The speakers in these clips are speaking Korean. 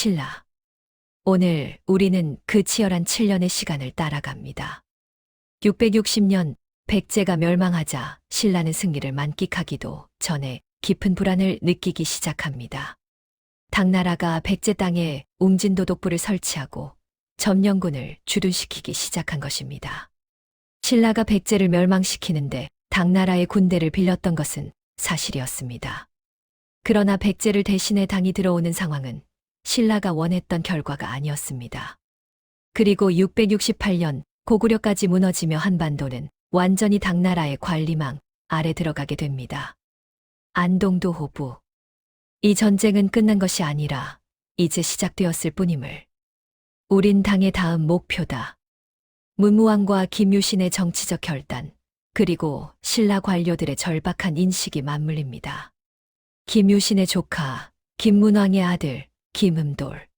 신라. 오늘 우리는 그 치열한 7년의 시간을 따라갑니다. 660년 백제가 멸망하자 신라는 승리를 만끽하기도 전에 깊은 불안을 느끼기 시작합니다. 당나라가 백제 땅에 웅진도독부를 설치하고 점령군을 주둔시키기 시작한 것입니다. 신라가 백제를 멸망시키는데 당나라의 군대를 빌렸던 것은 사실이었습니다. 그러나 백제를 대신해 당이 들어오는 상황은 신라가 원했던 결과가 아니었습니다. 그리고 668년 고구려까지 무너지며 한반도는 완전히 당나라의 관리망 아래 들어가게 됩니다. 안동도 호부. 이 전쟁은 끝난 것이 아니라 이제 시작되었을 뿐임을. 우린 당의 다음 목표다. 문무왕과 김유신의 정치적 결단, 그리고 신라 관료들의 절박한 인식이 맞물립니다. 김유신의 조카, 김문왕의 아들, 김음돌.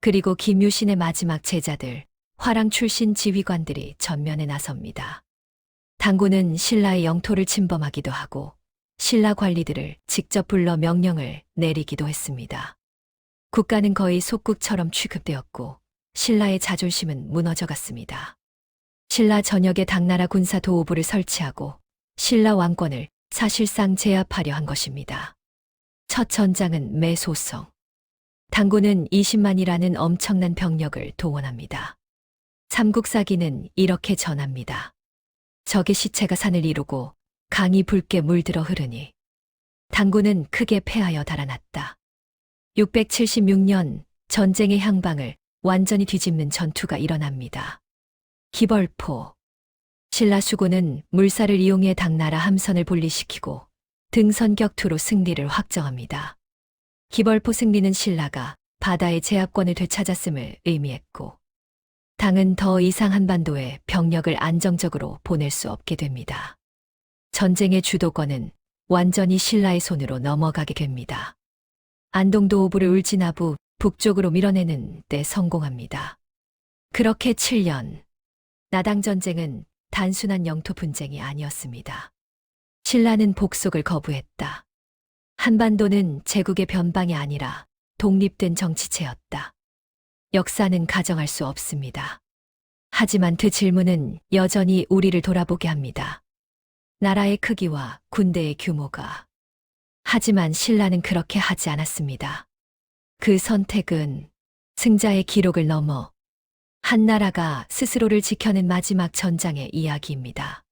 그리고 김유신의 마지막 제자들, 화랑 출신 지휘관들이 전면에 나섭니다. 당군은 신라의 영토를 침범하기도 하고 신라 관리들을 직접 불러 명령을 내리기도 했습니다. 국가는 거의 속국처럼 취급되었고 신라의 자존심은 무너져 갔습니다. 신라 전역에 당나라 군사 도호부를 설치하고 신라 왕권을 사실상 제압하려 한 것입니다. 첫 전장은 매소성. 당군은 20만이라는 엄청난 병력을 동원합니다. 삼국사기는 이렇게 전합니다. 적의 시체가 산을 이루고 강이 붉게 물들어 흐르니 당군은 크게 패하여 달아났다. 676년 전쟁의 향방을 완전히 뒤집는 전투가 일어납니다. 기벌포. 신라 수군은 물살을 이용해 당나라 함선을 분리시키고 등선 격투로 승리를 확정합니다. 기벌포 승리는 신라가 바다의 제압권을 되찾았음을 의미했고 당은 더 이상 한반도에 병력을 안정적으로 보낼 수 없게 됩니다. 전쟁의 주도권은 완전히 신라의 손으로 넘어가게 됩니다. 안동도 오부를 울진하부 북쪽으로 밀어내는 데 성공합니다. 그렇게 7년 나당 전쟁은 단순한 영토 분쟁이 아니었습니다. 신라는 복속을 거부했다. 한반도는 제국의 변방이 아니라 독립된 정치체였다. 역사는 가정할 수 없습니다. 하지만 그 질문은 여전히 우리를 돌아보게 합니다. 나라의 크기와 군대의 규모가. 하지만 신라는 그렇게 하지 않았습니다. 그 선택은 승자의 기록을 넘어 한 나라가 스스로를 지켜낸 마지막 전장의 이야기입니다.